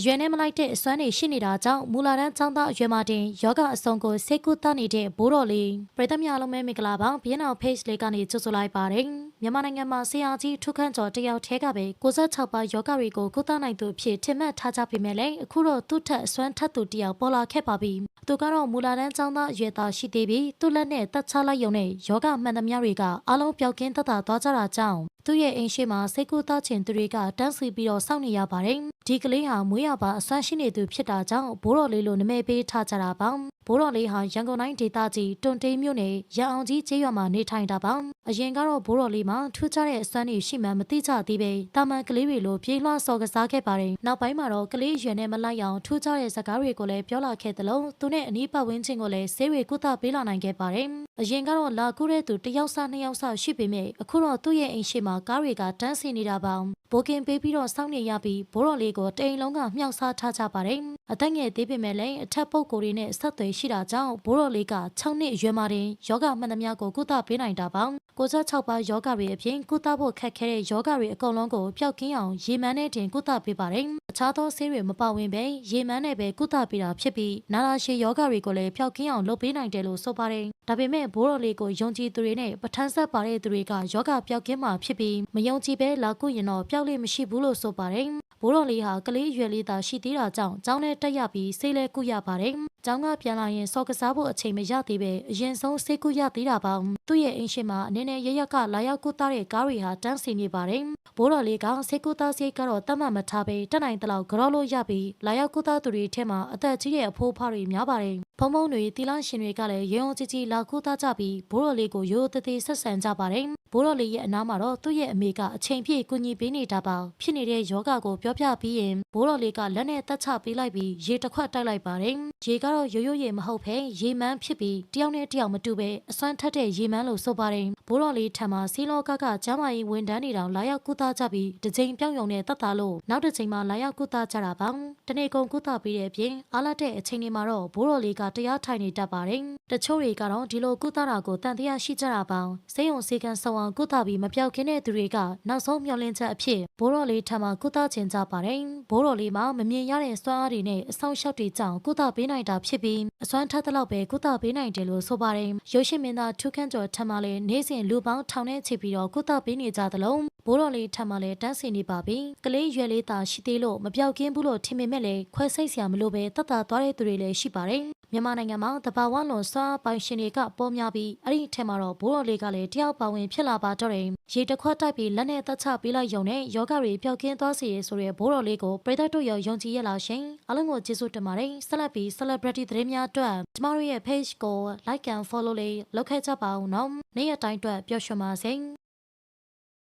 အရွယ်နဲ့မလိုက်တဲ့အစွမ်းတွေရှိနေတာကြောင့်မူလာတန်းចောင်းသားအရွယ်မှာတင်ယောဂအစုံကိုစိတ်ကူးတနေတဲ့ဘိုးတော်လေးပရိသတ်များလုံးပဲမင်္ဂလာပါဘီယန်အောင် page လေးကနေကြိုဆိုလိုက်ပါတယ် မြန်မာနိုင်ငံမှာဆရာကြီးထုခန့်ကျော်တယောက်ထဲကပဲ96ပါယောဂတွေကိုကုသနိုင်သူအဖြစ်ထင်မှတ်ထားကြပေမဲ့လည်းအခုတော့သူ့ထက်အစွမ်းထက်သူတယောက်ပေါ်လာခဲ့ပါပြီသူကတော့မူလာတန်းចောင်းသားအရွယ်သားရှိသေးပြီးသူ့လက်နဲ့တတ်ချလိုက်ရုံနဲ့ယောဂမှန်သမျှတွေကအလုံးပျောက်ကင်းသက်သာသွားကြတာကြောင့်သူ့ရဲ့အိမ်ရှိမှာစိတ်ကူးသားခြင်းသူတွေကတန်းစီပြီးတော့စောင့်နေရပါတယ်ဒီကလေးဟာမွေးရပါအစွမ်းရှိနေသူဖြစ်တာကြောင့်ဘိုးတော်လေးလိုနာမည်ပေးထားကြတာပါ ဘိုးတော်လေးဟာရန်ကုန်တိုင်းဒေသကြီးတွန်တေးမြို့နယ်ရန်အောင်ကြီးကျေးရွာမှာနေထိုင်တာပါအရင်ကတော့ဘိုးတော်လေးမှာထူးခြားတဲ့အစွမ်းတွေရှိမှမသိကြသေးပဲတာမန်ကလေးတွေလိုပြေးလွှားစော်ကစားခဲ့ပါတယ်နောက်ပိုင်းမှာတော့ကလေးရွယ်နဲ့မလိုက်အောင်ထူးခြားတဲ့စကားတွေကိုလည်းပြောလာခဲ့သလိုသူနဲ့အနီးပတ်ဝန်းကျင်ကိုလည်းဆေးဝေကုသပေးလာနိုင်ခဲ့ပါတယ်အရင်ကတော့လာကူတဲ့သူတစ်ယောက်စနှစ်ယောက်စရှိပေမဲ့အခုတော့သူ့ရဲ့အိမ်ရှိမှာကားတွေကတန်းစီနေတာပါဘိုကင်ပေးပြီးတော့စောင့်နေရပြီးဘိုးတော်လေးကိုတိမ်လုံးကမြှောက်စားထားကြပါတယ်အသက်ငယ်သေးပေမဲ့လည်းအထက်ပုတ်ကိုယ်တွေနဲ့ဆက်သွယ်ရှိတာကြောင့်ဘိုးတော်လေးက6နှစ်အရွယ်မှာတင်ယောဂမှန်သမျှကိုကုသပေးနိုင်တာပါ96ပါးယောဂတွေအပြင်ကုသဖို့ခက်ခဲတဲ့ယောဂတွေအကုန်လုံးကိုပျောက်ကင်းအောင်ရေမန်းနဲ့တင်ကုသပေးပါတယ်အခြားသောဆေးတွေမပါဝင်ပဲရေမန်းနဲ့ပဲကုသပေးတာဖြစ်ပြီးနာလာရှည်ယောဂတွေကိုလည်းပျောက်ကင်းအောင်လုပ်ပေးနိုင်တယ်လို့ဆိုပါတယ်ဒါပေမဲ့ဘိုးတော်လေးကိုယုံကြည်သူတွေနဲ့ပဋ္ဌာန်းဆက်ပါတဲ့သူတွေကယောဂပျောက်ကင်းမှာဖြစ်ပြီးမယုံကြည်ပဲလာကုရင်တော့ပျောက်လိမ့်မရှိဘူးလို့ဆိုပါတယ်ဘိုးတော်လေးဟာကလေးအရွယ်လေးသာရှိသေးတာကြောင့်ကျောင်းထဲတက်ရပြီးဆေးလဲကုရပါတယ်။ကျောင်းကပြန်လာရင်စော်ကစားဖို့အချိန်မရသေးပဲအရင်ဆုံးဆေးကုရသေးတာပါ။သူ့ရဲ့အိမ်ရှိမှာအနေနဲ့ရရက်ကလာရောက်ကုသတဲ့ကားတွေဟာတန်းစီနေပါတယ်။ဘိုးတော်လေးကဆေးကုသဆေးကတော့တတ်မှတ်မထားပဲတက်နိုင်တဲ့လောက်ကြောလို့ရပြီးလာရောက်ကုသသူတွေထဲမှာအသက်ကြီးတဲ့အဖိုးဖတွေများပါတယ်။ ဖုံဖုံတွေတီလာရှင်တွေကလည်းရုံုံကြည်ကြည်လာကုသကြပြီးဘိုးတော်လေးကိုရိုးသေးသေးဆက်ဆံကြပါတယ်။ဘိုးတော်လေးရဲ့အနားမှာတော့သူ့ရဲ့အမေကအချိန်ပြည့်ကူညီပေးနေတာပါဖြစ်နေတဲ့ယောဂကိုပြောပြပြီးရင်ဘိုးတော်လေးကလက်နဲ့တက်ချပေးလိုက်ပြီးရေတစ်ခွက်တိုက်လိုက်ပါတယ်ရေကတော့ရိုးရိုးရေမဟုတ်ဘဲရေမန်းဖြစ်ပြီးတယောက်နဲ့တယောက်မတူပဲအစွမ်းထက်တဲ့ရေမန်းလို့ဆိုပါတယ်ဘိုးတော်လေးထံမှာစီလောကကကျမ်းမာရေးဝန်ထမ်းတွေတောင်လာရောက်ကုသကြပြီးတစ်ချိန်ပြောင်းယုံနဲ့တက်တာလို့နောက်တစ်ချိန်မှလာရောက်ကုသကြတာပါတနေ့ကုန်ကုသပေးတဲ့အပြင်အားလာတဲ့အချိန်တွေမှာတော့ဘိုးတော်လေးကတရားထိုင်နေတတ်ပါတယ်တချို့တွေကတော့ဒီလိုကုသတာကိုတန်တရားရှိကြတာပါစိတ်ုံစေကန်ဆောင်အောင်ကုသပြီးမပြောက်ခင်းတဲ့သူတွေကနောက်ဆုံးမျှော်လင့်ချက်အဖြစ်ဘိုးတော်လေးထံမှာကုသခြင်းကြပါတယ်ဘိုးတော်လေးမှာမမြင်ရတဲ့စွမ်းအားတွေနဲ့အဆောင်ရှောက်တွေကြောင့်ကုသပေးနိုင်တာဖြစ်ပြီးအစွမ်းထက်သလောက်ပဲကုသပေးနိုင်တယ်လို့ဆိုပါတယ်ရုပ်ရှင်မင်းသားထုခန့်ကျော်ထံမှာလည်းနေ့စဉ်လူပေါင်းထောင်နဲ့ချီပြီးတော့ကုသပေးနေကြသလို ဘိုးတော်လေးထံမှာလည်းတန်းစီနေပါပြီကလေးရွယ်လေးသာရှိသေးလို့မပြောက်ကင်းဘူးလို့ထင်ပေမဲ့လည်းခွဲစိတ်စရာမလိုပဲတတ်တာသွားတဲ့သူတွေလည်းရှိပါတယ်မြန်မာနိုင်ငံမှာတဘာဝလွန်စွာပိုင်ရှင်တွေကပေါ်များပြီးအဲ့ဒီထဲမှာတော့ဘိုးတော်လေးကလည်းတယောက်ပါဝင်ဖြစ်လာပါတော့တယ်ရေတစ်ခွက်တိုက်ပြီးလက်နဲ့တက်ချပေးလိုက်ရုံနဲ့ယောဂတွေပျောက်ကင်းသွားစေရဆိုတဲ့ဘိုးတော်လေးကိုပရိသတ်တို့ရောယုံကြည်ရလားရှင်အားလုံးကိုကျေးဇူးတင်ပါတယ်ဆက်လက်ပြီး celebrity သတင်းများအတွက်ကျမတို့ရဲ့ page ကို like and follow လေးလုပ်ခဲ့ကြပါဦးနော်နေ့ရက်တိုင်းအတွက်ပျော်ရွှင်ပါစေ